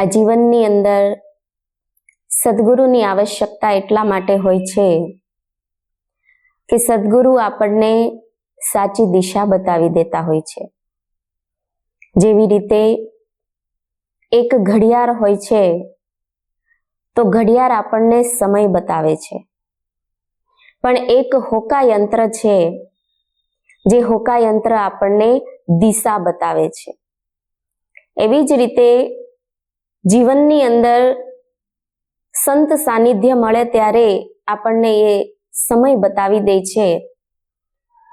આ જીવનની અંદર સદગુરુની આવશ્યકતા એટલા માટે હોય છે કે સદગુરુ આપણને સાચી દિશા બતાવી દેતા હોય છે. જેવી રીતે એક ઘડિયાળ હોય છે, તો ઘડિયાળ આપણને સમય બતાવે છે. પણ એક હોકા યંત્ર છે, જે હોકા યંત્ર આપણને દિશા બતાવે છે. એવી જ રીતે જીવનની અંદર સંત સાનિધ્ય મળે ત્યારે આપણને એ સમય બતાવી દે છે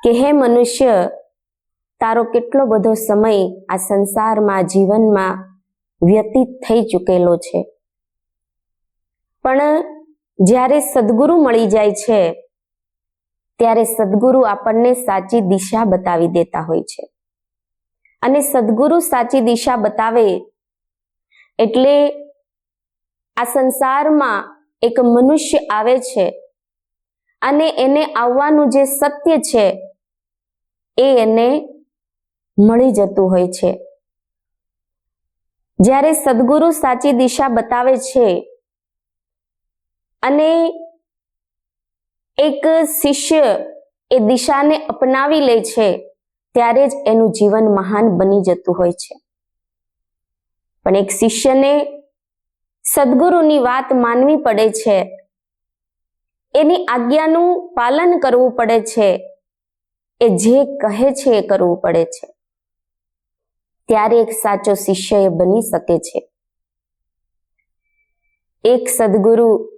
કે હે મનુષ્ય, તારો કેટલો બધો સમય આ સંસારમાં, જીવનમાં વ્યતીત થઈ ચૂકેલો છે. પણ જ્યારે સદગુરુ મળી જાય છે, ત્યારે સદગુરુ આપણને સાચી દિશા બતાવી દેતા હોય છે. અને સદગુરુ સાચી દિશા બતાવે એટલે આ સંસારમાં એક મનુષ્ય આવે છે અને એને આવવાનું જે સત્ય છે એ એને મળી જતું હોય છે. જ્યારે સદગુરુ સાચી દિશા બતાવે છે અને એક શિષ્ય એ દિશાને અપનાવી લે છે, ત્યારે જ એનું જીવન મહાન બની જતું હોય છે. પણ એક શિષ્યને સદગુરુની વાત માનવી પડે છે. એની આજ્ઞાનું પાલન કરવું પડે છે. એ જે કહે છે એ કરવું પડે છે. ત્યારે એક સાચો શિષ્ય એ બની શકે છે. એક સદગુરુ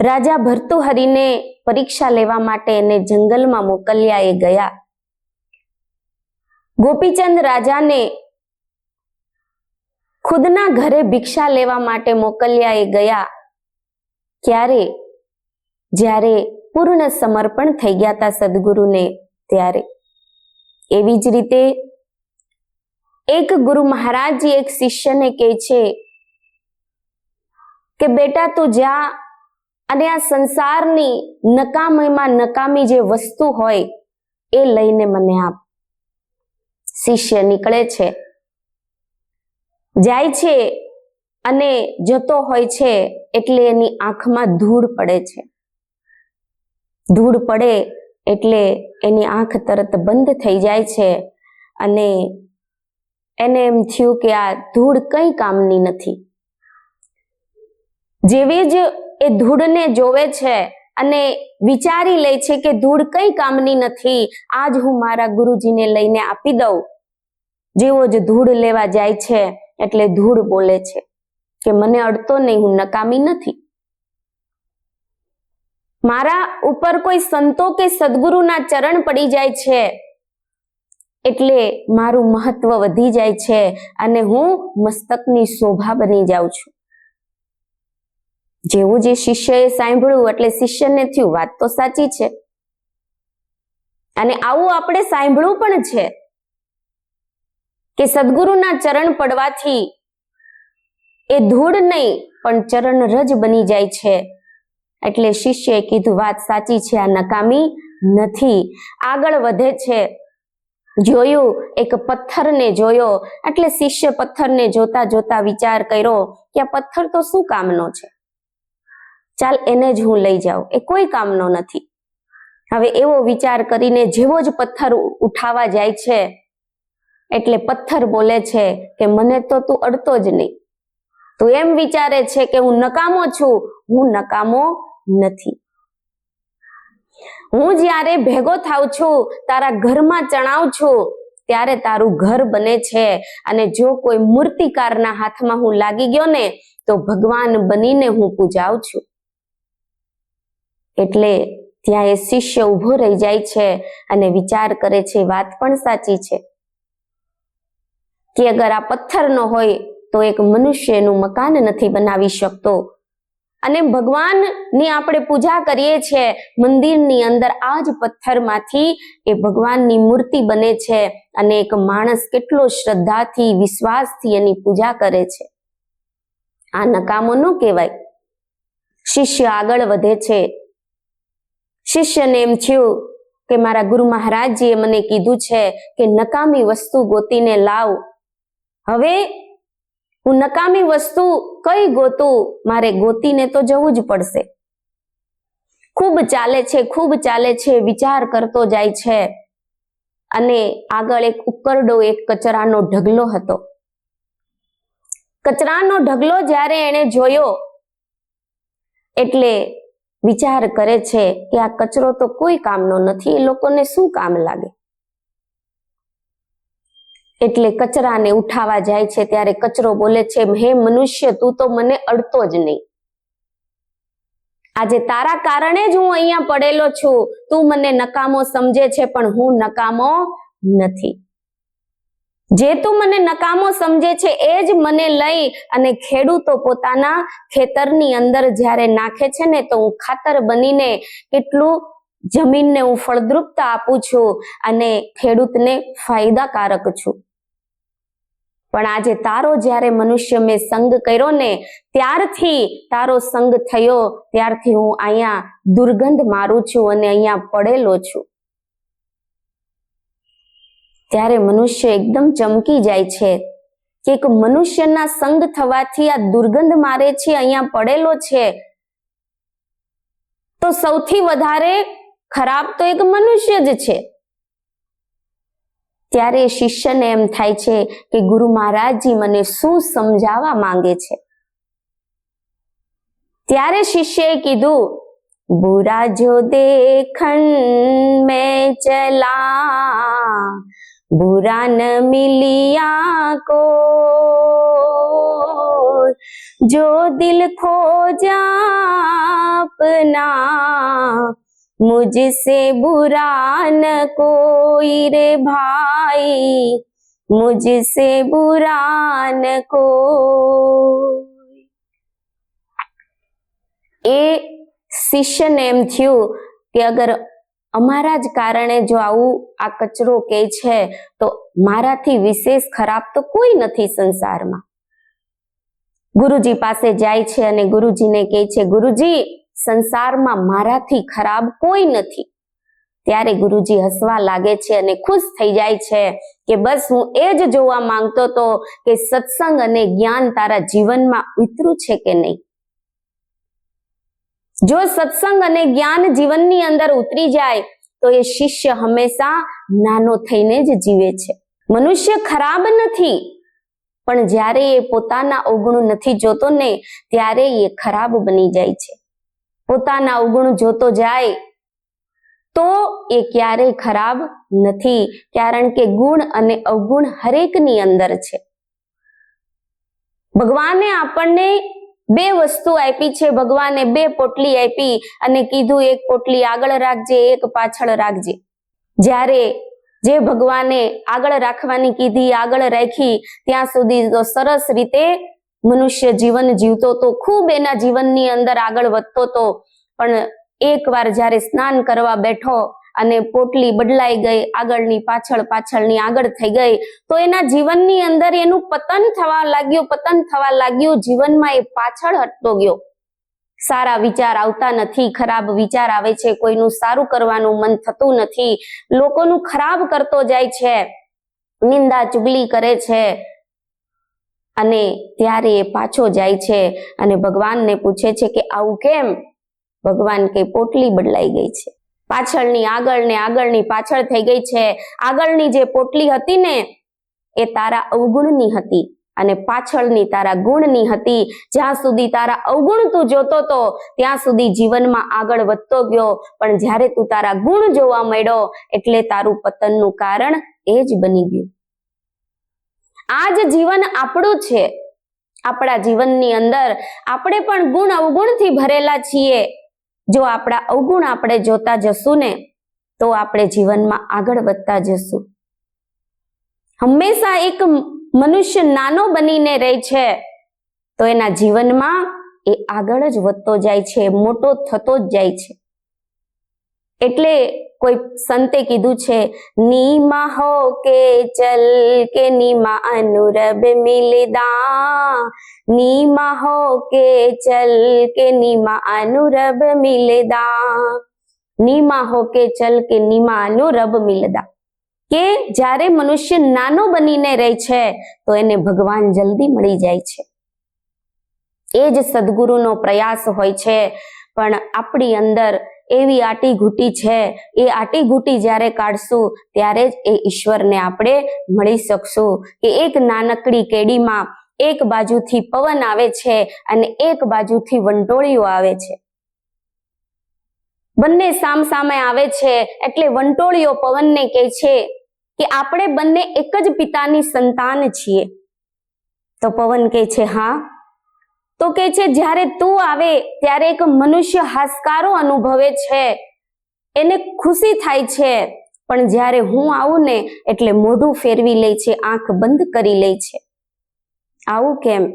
રાજા ભર્તુહરીને પરીક્ષા લેવા માટે એને જંગલમાં મોકલ્યા એ ગયા. ગોપીચંદ રાજાને ખુદના ઘરે ભિક્ષા લેવા માટે મોકલ્યા એ ગયા ક્યારે જ્યારે પૂર્ણ સમર્પણ થઈ ગયા હતા સદગુરુને ત્યારે. એવી જ રીતે એક ગુરુ મહારાજ એક શિષ્યને કહે છે કે બેટા તું જા અને આ સંસારની નકામીમાં નકામી જે વસ્તુ હોય એ લઈને મને આપ. શિષ્ય નીકળે છે. જાય છે અને જતો હોય છે એટલે એની આંખમાં ધૂળ પડે છે. ધૂળ પડે એટલે એની આંખ તરત બંધ થઈ જાય છે અને એને એમ થયું કે આ ધૂળ કંઈ કામની નથી. જેવી જ એ ધૂળને જોવે છે અને વિચારી લે છે કે ધૂળ કંઈ કામની નથી, આજ હું મારા ગુરુજીને લઈને આપી દઉં. જેવો જ ધૂળ લેવા જાય છે એટલે ધૂળ બોલે છે કે મને અડતો નહીં, હું નકામી નથી. મારા ઉપર કોઈ સંતો કે સદગુરુના ચરણ પડી જાય છે એટલે મારું મહત્વ વધી જાય છે અને હું મસ્તકની શોભા બની જાઉં છું. જેવું જે શિષ્યએ સાંભળ્યું, એટલે શિષ્યને થયું, વાત તો સાચી છે. અને આવું આપણે સાંભળવું પણ છે. કે સદગુરુના ચરણ પડવાથી એ ધૂળ નહીં, પણ ચરણ રજ બની જાય છે. એટલે શિષ્યએ કીધું, વાત સાચી છે, આ નકામી નથી. આગળ વધે છે. જોયું, એક પથ્થરને જોયો. એટલે શિષ્ય પથ્થરને જોતા જોતા વિચાર કર્યો કે આ પથ્થર તો શું કામનો છે? ચાલ એને જ હું લઈ જાઉં. એ કોઈ કામનો નથી. હવે એવો વિચાર કરીને જેવો જ પથ્થર ઉઠાવા જાય છે એટલે પથ્થર બોલે છે કે મને તો તું અડતો જ નહીં. તું એમ વિચારે છે કે હું નકામો છું. હું નકામો નથી. હું જ્યારે ભેગો થાવ છું, તારા ઘરમાં ચણાવ છું, ત્યારે તારું ઘર બને છે. અને જો કોઈ મૂર્તિકારના હાથમાં હું લાગી ગયો ને, તો ભગવાન બનીને હું પૂજાવ છું. એટલે ત્યાં એ શિષ્ય ઊભો રહી જાય છે અને વિચાર કરે છે, વાત પણ સાચી છે. કે અગર આ પથ્થરનો હોય તો એક મનુષ્યનું મકાન નથી બનાવી શકતો. અને ભગવાનની આપણે પૂજા કરીએ છીએ મંદિરની અંદર આ જ પથ્થરમાંથી એ ભગવાનની મૂર્તિ બને છે અને એક માણસ કેટલો શ્રદ્ધાથી, વિશ્વાસથી એની પૂજા કરે છે. આ નકામો ન કહેવાય. શિષ્ય આગળ વધે છે. શિષ્યને એમ થયું કે મારા ગુરુ મહારાજજીએ મને કીધું છે કે નકામી વસ્તુ ગોતીને લાવ. હવે હું નકામી વસ્તુ કઈ ગોતું? મારે ગોતીને તો જવું જ પડશે. ખૂબ ચાલે છે, ખૂબ ચાલે છે, વિચાર કરતો જાય છે. અને આગળ એક ઉકરડો એક કચરાનો ઢગલો હતો. કચરાનો ઢગલો જ્યારે એણે જોયો, એટલે વિચાર કરે છે કે આ કચરો તો કોઈ કામનો નથી, એ લોકોને શું કામ લાગે? એટલે કચરાને ઉઠાવા જાય છે ત્યારે કચરો બોલે છે, હે મનુષ્ય, તું તો મને અડતો જ નહીં. આજે તારા કારણે જ હું અહીંયા પડેલો છું. તું મને નકામો સમજે છે, પણ હું નકામો નથી. જે તું મને નકામો સમજે છે, એ જ મને લઈ અને ખેડૂતો પોતાના ખેતરની અંદર જ્યારે નાખે છે ને, તો હું ખાતર બનીને કેટલું જમીનને હું ફળદ્રુપતા આપું છું અને ખેડૂતને ફાયદાકારક છું. પણ આજે તારો જ્યારે મનુષ્ય મેં સંગ કર્યો ને ત્યારથી તારો સંગ થયો, ત્યારથી હું અહીંયા દુર્ગંધ મારું છું અને અહીંયા પડેલો છું. ત્યારે મનુષ્ય એકદમ ચમકી જાય છે કે એક મનુષ્યના સંગ થવાથી આ દુર્ગંધ મારે છે, અહીંયા પડેલો છે. તો સૌથી વધારે ખરાબ તો એક મનુષ્ય જ છે. ત્યારે શિષ્યને એમ થાય છે કે ગુરુ મહારાજજી મને શું સમજાવવા માંગે છે? ત્યારે શિષ્યએ કીધું, બુરા જો દેખન મેં ચલા, બુરા ન મિલિયા કો જો દિલ ખો જા અપના मुझसे बुरा न कोई रे भाई मुझसे बुरा न कोई એ શિષ્યને એમ થયું કે અગર અમારા જ કારણે જો આવું આ કચરો કે છે તો મારાથી વિશેષ ખરાબ તો કોઈ નથી સંસારમાં ગુરુજી પાસે જાય છે અને ગુરુજીને કહે છે ગુરુજી સંસારમાં મારાથી ખરાબ કોઈ નથી. ત્યારે ગુરુજી હસવા લાગે છે અને ખુશ થઈ જાય છે કે બસ હું એ જ જોવા માંગતો તો કે સત્સંગ અને જ્ઞાન તારા જીવનમાં ઉતર્યું છે કે નહીં? જો સત્સંગ અને જ્ઞાન જીવનની અંદર ઉતરી જાય, તો એ શિષ્ય હંમેશા નાનો થઈને જ જીવે છે. મનુષ્ય ખરાબ નથી, પણ જ્યારે એ પોતાના અવગુણ નથી જોતો ને, ત્યારે એ ખરાબ બની જાય છે. પોતાના અવગુણ જોતો જાય, તો એ ક્યારેય ખરાબ નથી, કારણ કે ગુણ અને અવગુણ હરેકની અંદર છે. ભગવાને આપણને બે વસ્તુ આપી છે, ભગવાને બે પોટલી આપી અને કીધું, એક પોટલી આગળ રાખજે, એક પાછળ રાખજે. જ્યારે જે ભગવાને આગળ રાખવાની કીધી, આગળ રાખી, ત્યાં સુધી તો સરસ રીતે મનુષ્ય જીવન જીવતો તો ખૂબ એના જીવનની અંદર આગળ વધતો તો, પણ એકવાર જ્યારે સ્નાન કરવા બેઠો અને પોટલી બદલાઈ ગઈ, આગળની પાછળ પાછળની આગળ થઈ ગઈ, તો એના જીવનની અંદર એનું પતન થવા લાગ્યું, પતન થવા લાગ્યું, જીવનમાં એ પાછળ હટતો ગયો. સારા વિચાર આવતા નથી, ખરાબ વિચાર આવે છે, કોઈનું સારું કરવાનું મન થતું નથી, લોકોનું ખરાબ કરતો જાય છે, નિંદા ચુગલી કરે છે અને ત્યારે એ પાછો જાય છે અને ભગવાનને પૂછે છે કે આવું કેમ? ભગવાન કે પોટલી બદલાઈ ગઈ છે. પાછળની આગળ ને આગળની પાછળ થઈ ગઈ છે. આગળની જે પોટલી હતી ને, એ તારા અવગુણની હતી અને પાછળની તારા ગુણની હતી. જ્યાં સુધી તારા અવગુણ તું જોતો તો, ત્યાં સુધી જીવનમાં આગળ વધતો ગયો. પણ જ્યારે તું તારા ગુણ જોવા મળ્યો એટલે તારું પતનનું કારણ એ જ બની ગયું. આ જ જીવન આપણું છે. આપણા જીવનની અંદર આપણે પણ ગુણ અવગુણથી ભરેલા છીએ. જો આપણા અવગુણ આપણે જોતા જશું ને, તો આપણે જીવનમાં આગળ વધતા જશું. હંમેશા એક મનુષ્ય નાનો બનીને રહે છે, તો એના જીવનમાં એ આગળ જ વધતો જાય છે મોટો થતો જ જાય છે. એટલે કોઈ સંતે કીધું છે, નીમા હો કે ચલ કે નીમા અનુરબ મિલદા. નીમા હો કે ચલ કે નીમા અનુરબ મિલદા. નીમા હો કે ચલ કે નીમા અનુરબ મિલદા. કે જ્યારે મનુષ્ય નાનો બનીને રહે છે, તો એને ભગવાન જલ્દી મળી જાય છે. એ જ સદગુરુનો પ્રયાસ હોય છે, પણ આપણી અંદર એવી આટી ઘૂટી છે. એ આટી ઘૂટી જ્યારે કાઢશું, ત્યારે જ એ ઈશ્વરને આપણે મળી શકશું કે એક નાનકડી કેડીમાં એક બાજુથી પવન આવે છે અને એક બાજુથી વંટોળીઓ આવે છે. બંને સામ સામે આવે છે એટલે વંટોળીઓ પવનને કહે છે કે આપણે બંને એક જ પિતાની સંતાન છીએ. તો પવન કહે છે, હા તો કે છે, જ્યારે તું આવે, ત્યારે એક મનુષ્ય હાશકારો અનુભવે છે. એને ખુશી થાય છે. પણ જ્યારે હું આવું ને, એટલે મોઢું ફેરવી લે છે, આંખ બંધ કરી લે છે. આવું કેમ?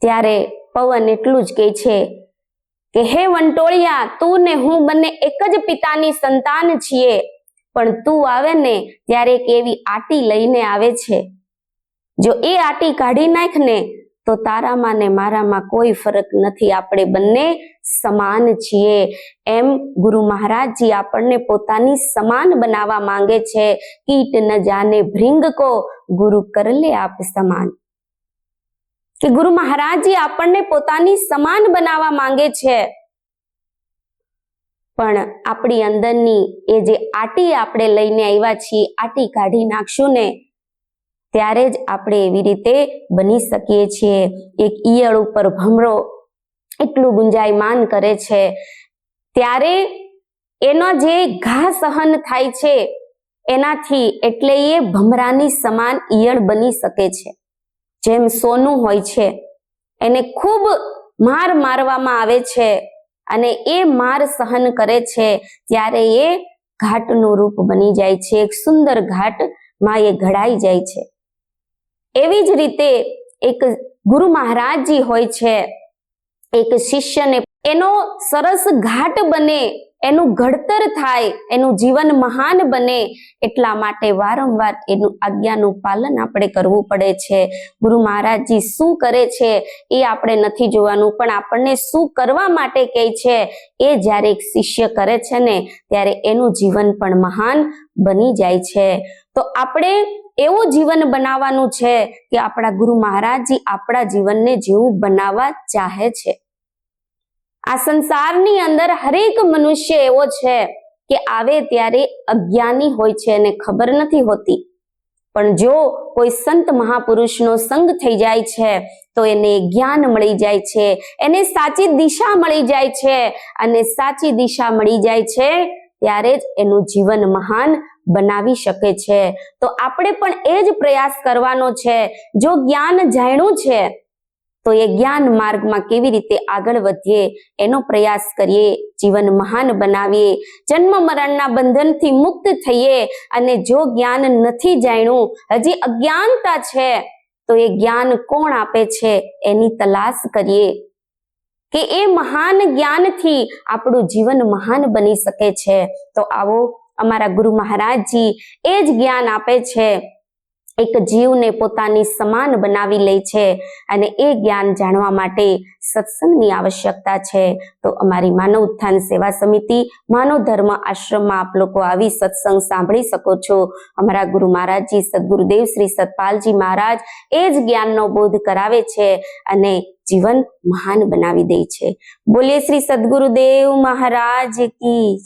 ત્યારે પવન એટલું જ કહે છે કે, હે વંટોળિયા, તું ને હું બંને એક જ પિતાની સંતાન છીએ. પણ તું આવે ને, ત્યારે એક એવી આટી લઈને આવે છે. જો એ આટી કાઢી નાખ ને તો તારામાં ને મારામાં કોઈ ફરક નથી. આપણે બંને સમાન છીએ. એમ ગુરુ મહારાજજી આપણને પોતાની સમાન બનાવવા માંગે છે. કીટ ન જાને ભ્રિંગ કો, ગુરુ કરલે આપ સમાન. કે ગુરુ મહારાજજી આપણને પોતાની સમાન બનાવવા માંગે છે. પણ આપણી અંદરની એ જે આટી આપણે લઈને આવ્યા છીએ, આટી કાઢી નાખશું ને ત્યારે જ આપણે એવી રીતે બની શકીએ છીએ. એક ઈયળ ઉપર ભમરો એટલું ગુંજાયમાન કરે છે. ત્યારે એનો જે ઘા સહન થાય છે, એનાથી એટલે એ ભમરાની સમાન ઈયળ બની શકે છે. જેમ સોનું હોય છે, એને ખૂબ માર મારવામાં આવે છે અને એ માર સહન કરે છે ત્યારે એ ઘાટનું રૂપ બની જાય છે. એક સુંદર ઘાટમાં એ ઘડાઈ જાય છે. એવી જ રીતે એક ગુરુ મહારાજજી હોય છે, એક શિષ્યને એનો સરસ ઘાટ બને, એનું ઘડતર થાય, એનું જીવન મહાન બને એટલા માટે વારંવાર એનું આજ્ઞાનું પાલન આપણે કરવું પડે છે. ગુરુ મહારાજજી શું કરે છે એ આપણે નથી જોવાનું, પણ આપણને શું કરવા માટે કહે છે એ જ્યારે એક શિષ્ય કરે છે ને, ત્યારે એનું જીવન પણ મહાન બની જાય છે. તો આપણે એવું જીવન બનાવવાનું છે કે આપણા ગુરુ મહારાજજી આપણા જીવનને જેવું બનાવવા ચાહે છે. આ સંસારની અંદર હરેક મનુષ્ય એવો છે કે આવે ત્યારે અજ્ઞાની હોય છે અને ખબર નથી હોતી. પણ જો કોઈ સંત મહાપુરુષનો સંગ થઈ જાય છે, તો એને જ્ઞાન મળી જાય છે, એને સાચી દિશા મળી જાય છે અને સાચી દિશા મળી જાય છે ત્યારે જ એનું જીવન મહાન બનાવી શકે છે. તો આપણે પણ એ જ પ્રયાસ કરવાનો છે. જો જ્ઞાન જાણ્યું છે, તો એ જ્ઞાન માર્ગમાં કેવી રીતે આગળ વધીએ, એનો પ્રયાસ કરીએ, જીવન મહાન બનાવીએ, જન્મ મરણના બંધનથી મુક્ત થઈએ, અને જો જ્ઞાન નથી જાણ્યું, હજી અજ્ઞાનતા છે, તો એ જ્ઞાન કોણ આપે છે, એની તલાશ કરીએ. કે એ મહાન જ્ઞાનથી આપણું જીવન મહાન બની શકે છે. તો આવો અમારા ગુરુ મહારાજજી એ જ જ્ઞાન આપે છે. એક જીવને પોતાની સમાન બનાવી લે છે અને એ જ્ઞાન જાણવા માટે સત્સંગની આવશ્યકતા છે. તો અમારી માનવ ઉત્થાન સેવા સમિતિ, માનવ ધર્મ આશ્રમમાં આપ લોકો આવી સત્સંગ સાંભળી શકો છો. અમારા ગુરુ મહારાજજી, સદગુરુદેવ શ્રી સતપાલજી મહારાજ એ જ જ્ઞાનનો બોધ કરાવે છે અને જીવન મહાન બનાવી દે છે. બોલીએ શ્રી સદગુરુદેવ મહારાજ કી.